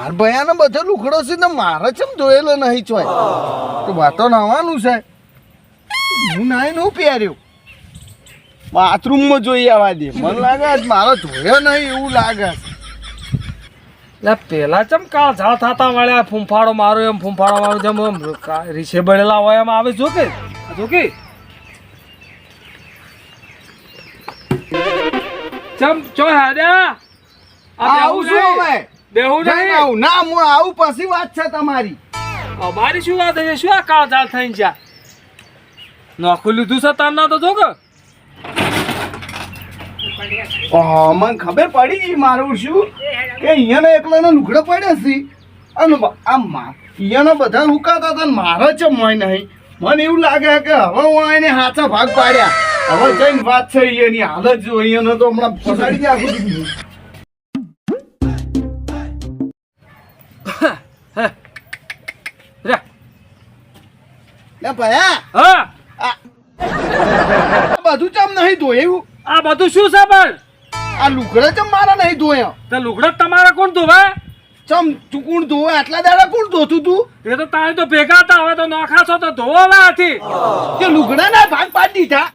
માર ભયાને બધો લુખડો છે ને મારે ચમ ધોયેલો નહીં ચોય તો વાતો નાવાનું છે. હું નાઈ નું પહેર્યું? બાથરૂમમાં જોઈ આવવા દે. મને લાગે આજ મારો ધોયો નહીં એવું લાગે. લે પેલા ચમ કાળ ઝાળ થતા વાળ્યા ફૂંફાડો મારો એમ ફૂંફાડો મારો જેમ એમ રીસે બળેલા હોય એમ આવે. જો કે જો કે ચમ ચો હેડ્યા આવું શું. હવે. બેહું નહીં. આવું ના હું આવું પછી વાત છે તમારી. અમારી શું વાત છે શું આ કાળ ઝાળ થઈને છે? નોખું લીધું છે તાર ના તો જો કે. મને ખબર પડી મારું શું? કે અહીંયાનો એકલાનો લુગડો પડ્યો છે. અને આમ અહીંયાના બધા રૂકાતા હતા મારા જ મોય નહીં. મને એવું લાગે કે હવે હું એને હાથા ભાગ પાડ્યા. હવે જઈને વાત છે અહીંયાની હાલત જો અહીંયાનો તો હમણાં પસાડી દે આખું રે લે ભયા હા બધું ચમ નહીં ધોયું આ બધું શું છે પણ? આ લુગડા ચમ મારા નહીં ધોયા? તે લુગડો તમારા કોણ ધોવા? ચમ તું કોણ ધોવે? આટલા દાડા કોણ ધોતું તું? એ તો તારે તો ભેગા હતા હવે તો નોખા છો તો ધોવા હતી તે લુગડાના ભાગ પાડી દીધા?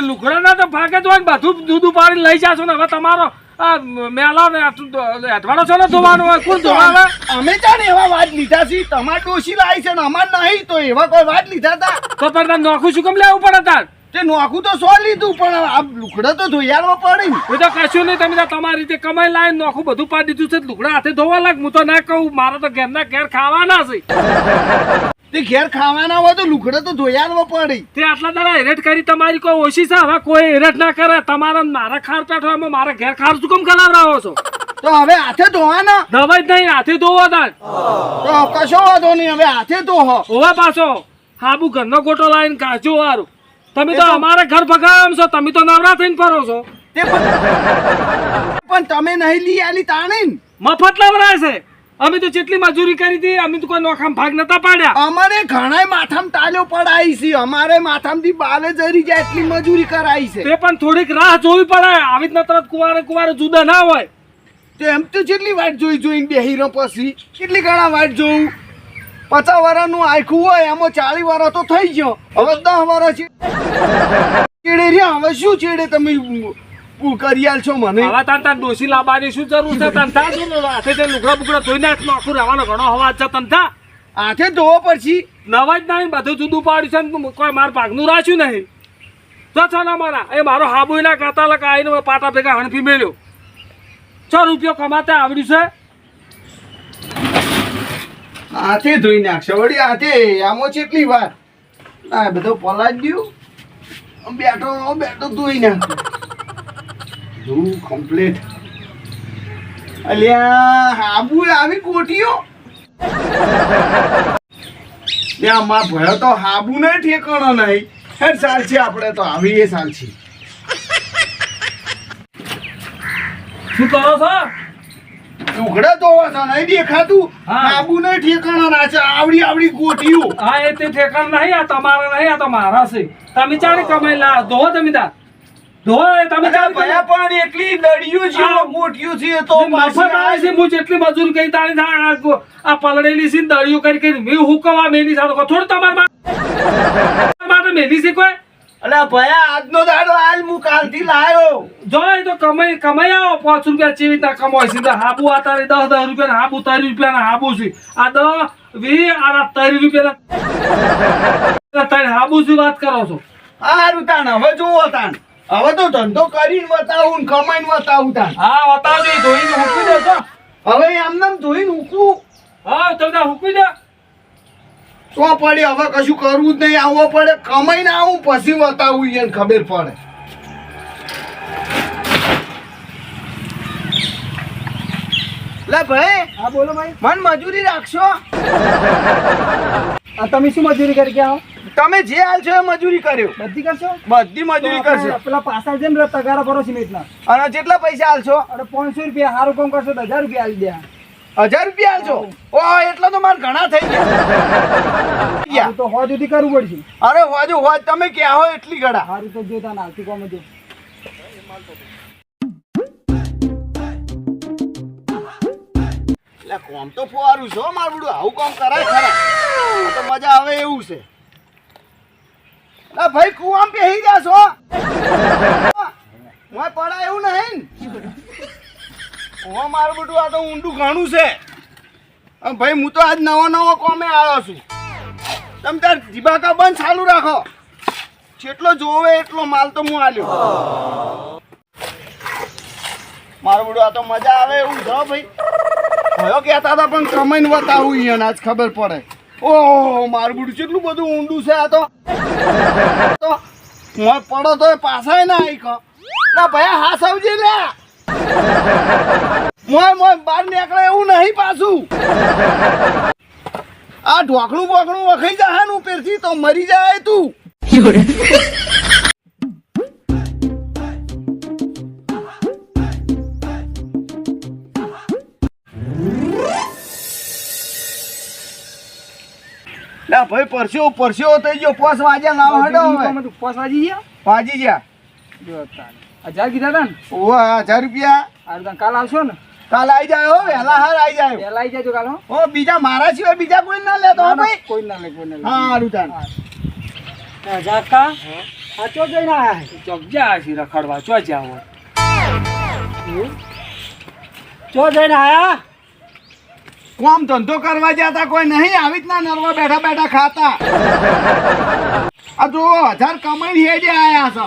લુગડાના તો ભાગે તો ને બધું દૂધ પાડી લઈ જાશો ને. હવે તમારો આ મેલા ને અઠવાડો છો ને ધોવાનું? હોય કોણ અમે જાણે એવા વાત લીધા છે તમાર ડોશી લાવી છે ને અમાર નહીં તો એવા કોઈ વાત લીધા હતા? તો પણ નોખું શું કેમ લેવું પડે તાર? તે નોખું તો સો લીધું પણ આ લુગડા તો ધોયાડવા પડે ને. એ તો કશું નહીં તમે તમારી રીતે કમાઈ લાવીને નોખું બધું પાડી દીધું છે. લુકડા હાથે ધોવા લાગ. હું તો ના કહું મારે તો ઘેરના ઘેર ખાવાના છે. તે ઘેર ખાવાના હોય તો લુખડે તો ધોયાડવા પડે. તે આટલા દાડા હેરેટ કરી તમારી કોઈ ઓછી છે? હવે કોઈ એરેટ ના કરે. તમારા મારા ખાર પેટ મારા ઘેર ખાર શું કેમ ખલાવડાવો છો? તો હવે હાથે ધોવાના? જ નહીં હાથે ધોવા તાર તો કશો વાંધો નહીં હવે હાથે ધોહો ઓવા પાછો. હાબુ ઘરનો ગોટો લાવીને કાચો વારું. તમે તો અમારે ઘર ભગામ છો. તમે તો નવરા થઈને ફરો છો. તે પણ તમે નહીં લઈ આલી તાણી મફત લવરાય છે. અમે તો જેટલી મજૂરી કરી હતી અમે તો કોઈ નોખામ ભાગ નતા પાડ્યા. અમારે ઘણાય માથામ તાલ્યો પડાઈ છે. અમારે માથામથી બાલે જરી જાય એટલી મજૂરી કરાઈ છે. તે પણ થોડીક રાહ જોવી પડે. આવી રીતના તરત કુવારે કુવારે જુદા ના હોય. તેમ તો જેટલી વાટ જોઈ જોઈને બેહી રહ્યો પછી કેટલી ઘણા વાટ જોઉં? પચાસ વાળાનું આખું હોય એમાં ચાલીસ વાળા તો થઈ ગયો. હવે દસ વાળા છે. ચેડે રહ્યા? હવે શું ચેડે તમે? કરી છો મને. હવે તાન તાન ડોસી લાવવાની શું જરૂર છે તન થા હાથે તે લુગડા બુગડા ધોઈને જ નોખું રહેવાનો ઘણો હવા છે તન થા હાથે ધોવો પછી. નવા જ નહીં બધું જુદું પાડ્યું છે ને કોઈ માર ભાગનું રાખ્યું નહીં. તો છો ના મારા એ મારો હાબુના કાતા લકા આવીને પાટા ભેગા હણફી મેલ્યો. છ રૂપિયો કમાતા આવડ્યું છે? હાથે ધોઈ નાખશે વળી હાથે આમાં કેટલી વાર. આ બધો પલાજ ગયું બેઠો બેઠો ધોઈ નાખ ધૂ કમ્પ્લીટ અલ્યા હાબુ આવી કોટીઓ ત્યાં માં ભયો તો હાબુ નહીં ઠેકાણો નહીં. હેડ સાલછી આપણે તો આવી એ સાલ શું કરો છો? ઉઘડે તો છે નહીં દેખાતું. હા. હાબુ નહીં ઠેકાણો ના છે આવડી આવડી ગોટીઓ હા એ તે ઠેકાણ નહીં આ તમારા નહીં આ તો મારા છે. તમે ચાણી કમાઈ લા દો તમે તાર ધો એ તમે ભયા પણ એટલી દડિયું છે હા. છે તો મફત આવે છે હું જેટલી મજૂરી કરી તારી થાય આ આ પલળેલી છે દળિયું કરી કરી મેં હુકવા મેલી સારું થોડું તમારા માટે મેલી છે કોઈ? અલા ભયા આજનો દાડો હાલ હું કાલથી લાયો. જો તો કમાઈ કમાઈ આવો પાંચ રૂપિયા ચીવી રીતના કમાય છે. હાબુ આ તારી દસ દસ રૂપિયા હાબુ ત્રણ રૂપિયા હાબુ છે. આ દસ વી આ ત્રણ રૂપિયા ત્રણ હાબુ શું વાત કરો છો? હારું તાણ હવે જુઓ તાણ. હવે તો ધંધો કરીને વતાવું ને કમાઈને વતાવું તાન હા બતાવજો એ ધોઈને મૂકી દે તો હવે એમને એમ ધોઈને મૂકવું હા તમે ત્યાં મૂકી દે. તો પડે હવે કશું કરવું જ નહીં આવવો પડે. કમાઈને આવું પછી વતાવું એને ખબર પડે. લે ભાઈ હા બોલો ભાઈ. મન મજૂરી રાખશો? આ તમે શું મજૂરી કરી ગયા તમે જે હાલ છો એ મજૂરી કર્યો. બધી કરશો? બધી મજૂરી કરશો. પેલા પાછા જેમ તગારા ભરો સિમેન્ટના. અને જેટલા પૈસા હાલશો અને પાંચસો રૂપિયા સારું કામ કરશો તો હજાર રૂપિયા આલી દે. હજાર રૂપિયા હાલશો ઓ એટલા તો મારે ઘણા થઈ ગયા. તો હોજ સુધી કરવું પડશે. અરે હોજ હોજ તમે ક્યાં હો એટલી ગળા? સારું તો જોતા આવતી કોમ જો. કોમ તો ફોરું છો મારું આવું કામ કરાય ખરા. તો મજા આવે એવું છે. એટલે ભાઈ કુવામ બેહી ગયા છો? મોય પડા એવું નહીં ઓ મારું બધું આ તો ઊંડું ઘણું છે. ભાઈ, હું તો આજ નવો નવો કોમે આવ્યો છું. તમે તાર જીબાકા બંધ ચાલુ રાખો. જેટલો જોવે એટલો માલ તો હું આલ્યો. મારું બધું આ તો મજા આવે એવું છે ભાઈ. ભયો કહેતા હતા, પણ કમાઈને બતાવું અહીંયા આજ ખબર પડે. ઓહો, મારું બધું કેટલું બધું ઊંડું છે આ તો. મોય પડો તો પાછા ના આવી કહો. ના ભાઈ હા સમજી લે મોય મોય, બહાર નીકળે એવું નહીં પાછું. આ ઢોકણું બોકણું વખાઈ જાય પેરથી તો મરી જાય તું. લા ભાઈ પરસ્યો પરસ્યો થઈ ગયો પોસ વાજ્યા લાવ હડો હવે. પોસ વાજી ગયા? વાજી ગયા. જો. હજાર કીધા તા ને? ઓવા હજાર રૂપિયા. આ તમે કાલ આવશો ને? કાલ આવી જાય હો વહેલા હાર આવી જાય. પહેલા આવી જાજો કાલ હો? ઓ બીજા મારા સિવાય બીજા કોઈ ના લેતો હો ભાઈ. કોઈ ના લે કોઈ ના લે. હા હારું તાન જાકા આ ચો જઈ આયા છે ચોક જા છે રખડવા ચો જાવ ચો જઈને આયા? કોમ ધંધો કરવા જતા કોઈ નહીં, આવી રીતના નરવા બેઠા બેઠા ખાતા. આ જો હજાર કમાઈ હે જે આયા છો.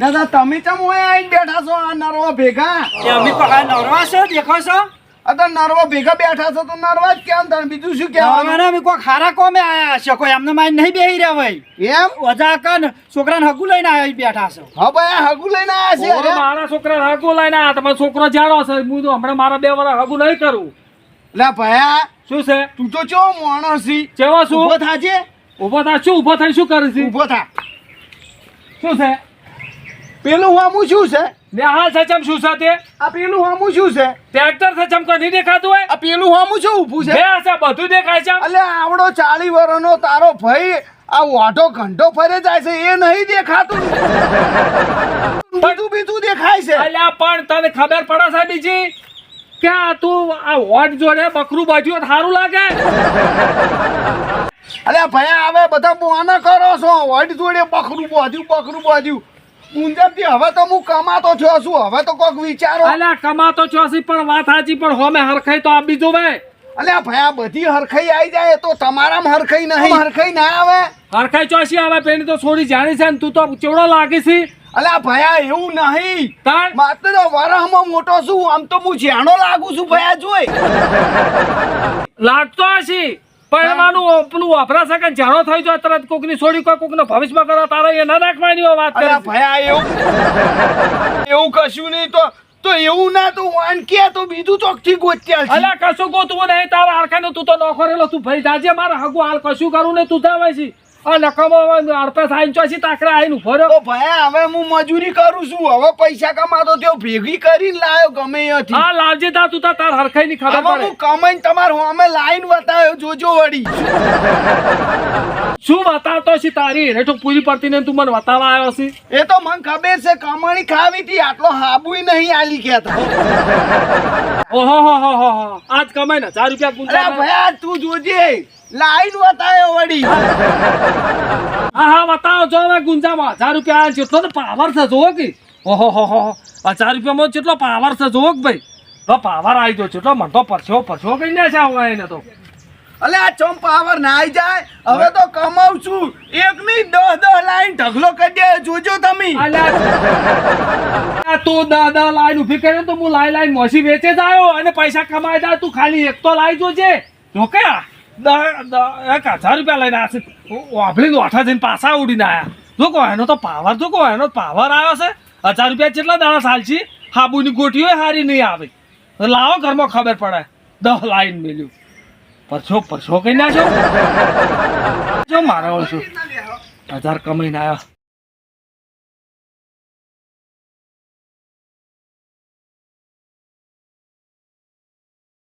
દાદા, તમે ચમ હોય આવીને બેઠા છો, આ નરવા ભેગા? અમે પગાર નવરવા છો, દેખો છો? તો નરવા ભેગા બેઠા છો તો નરવા જ કેમ તને બીજું શું કહેવાનું? અમે કોઈ ખારા કોમે આયા છે કોઈ એમને માઇન નહીં બેહી રહ્યા ભાઈ એમ? વજા કન છોકરાને હગુ લઈને આયા બેઠા છો? હા ભાઈ હગુ લઈને આયા છે મારા છોકરા હગુ લઈને આ તમારો છોકરો જાડો છે હું તો હમણાં મારા બે વર્ષ હગુ નહીં કરું. લે ભાઈ શું છે? તું તો ચો માણસ છી? ચેવો ઊભો શું થાજે ઊભો થા શું ઊભો થઈને શું કરે છે ઊભો થા. શું છે? પેલું હામું શું છે? નેહાલ સચમ શું છે તે? આ પેલું હામું શું છે? ટ્રેક્ટર સચમ નહીં દેખાતું હોય? આ પેલું હામું શું ઊભું છે? હશે બધું દેખાય છે એટલે આવડો ચાલી વર્ષનો તારો ભાઈ આ વાઢો ઘંટો ફરે જાય છે એ નહીં દેખાતું. બીજું બીજું દેખાય છે. અલ્યા પણ તને ખબર પડે છે બીજી? કે આ તું આ વોટ જોડે બકરું બાજ્યું સારું લાગે? અરે ભાઈ હવે બધા બોના કરો છો. વડ જોડે બકરું બાજુ બકરું બાંધ્યું મુંજબથી હવે તો હું કમાતો છો છું હવે તો કોઈક વિચારો. અલ્યા કમાતો છો છે પણ વાત સાચી પણ હોમે હરખાઈ તો આપી જો ભાઈ અલે ભાઈ આ બધી હરખાઈ આવી જાય તો તમારામાં હરખાઈ નહીં. હરખાઈ ના આવે. હરખાઈ ચોસી આવે પેલી તો છોડી જાણી છે ને તું તો ચેવડો લાગી છે. અલે ભાઈ આ એવું નહીં. તાર માત્ર વરહમાં મોટો છું આમ તો હું જાણો લાગુ છું ભયા જોઈ. લાગતો હશે. એમાંનું પેલું વાપરા શકે જાણો થઈ જાય તરત કોકની છોડી કોઈ કોકનો ભવિષ્યમાં કરો તારે એ ના નાખવાની હોય વાત કરે ભાઈ એવું. એવું કશું નહીં તો તો એવું ના તો વાન કે તો બીજું ચોકથી ગોત્યા છે. અલ્યા કશું ગોતવું નહીં તારા હરખાઈ તું તો નોખરેલો તું ભાઈ જાજે મારા હગું હાલ કશું કરું ને તું જાવે છે આ નકમો અડપે ચોસી તાકડા આઈને ઊભો રહ્યો. ભાઈ હવે હું મજૂરી કરું છું. હવે પૈસા કમાતો તેઓ ભેગી કરીને લાયો ગમે ત્યાંથી હા લાવજે તા તું તાર તાર હરખાઈ ની ખબર પડે. હું કમાઈને તમારું અમે લાઈન બતાવ્યો જોજો વળી. શું બતાવતો છે તારી? રેઠો પૂરી પડતી ને તું મને બતાવવા આવ્યો છે. એ તો મને ખબર છે કમાણી ખાવી હતી આટલો હાબુય નહીં આલી કેતા ઓહો હો હો હો હો. આજ કમાઈ ને ચાર રૂપિયા ગુંજા ભાઈ તું જોજે. લાઈન બતાવ્યો વડી હા હા બતાવો જો હવે ગુંજામાં. હજાર રૂપિયા જેટલો તો પાવર છે જોવો કે. ઓહો હો હો હજાર રૂપિયામાં જેટલો પાવર છે જોવો કે ભાઈ. તો પાવર આવી ગયો જેટલો મને તો પરછો પરછો કઈ ના છે એને તો. અલે આ ચમ પાવર નાઈ જાય? હવે તો કમાઉં છું. એક ની દસ દસ લાઈન ઢગલો કરી દે જોજો તમે. તું દા દા લાઈન ઊભી કરીને તો હું લાઈ લાઈન મોસી વેચે જ આવ્યો અને પૈસા કમાઈ જાય તું ખાલી એક તો લાઈ જોજે. જો કે એક હજાર રૂપિયા લઈને આવશે વાપરીને ઓઠા જઈને પાછા ઉડીને આવ્યા જો કહો, એનો તો પાવર, જો કહો, એનો પાવર આવ્યો છે. હજાર રૂપિયા કેટલા દાણા ચાલશી? હાબુની ગોટીઓ હારી નહીં આવે. લાવો ઘરમાં ખબર પડે. દસ લાઈન મેલ્યું. પરછો પરછો કઈ ના છો? જો મારા ઓછું હજાર કમાઈને આવ્યો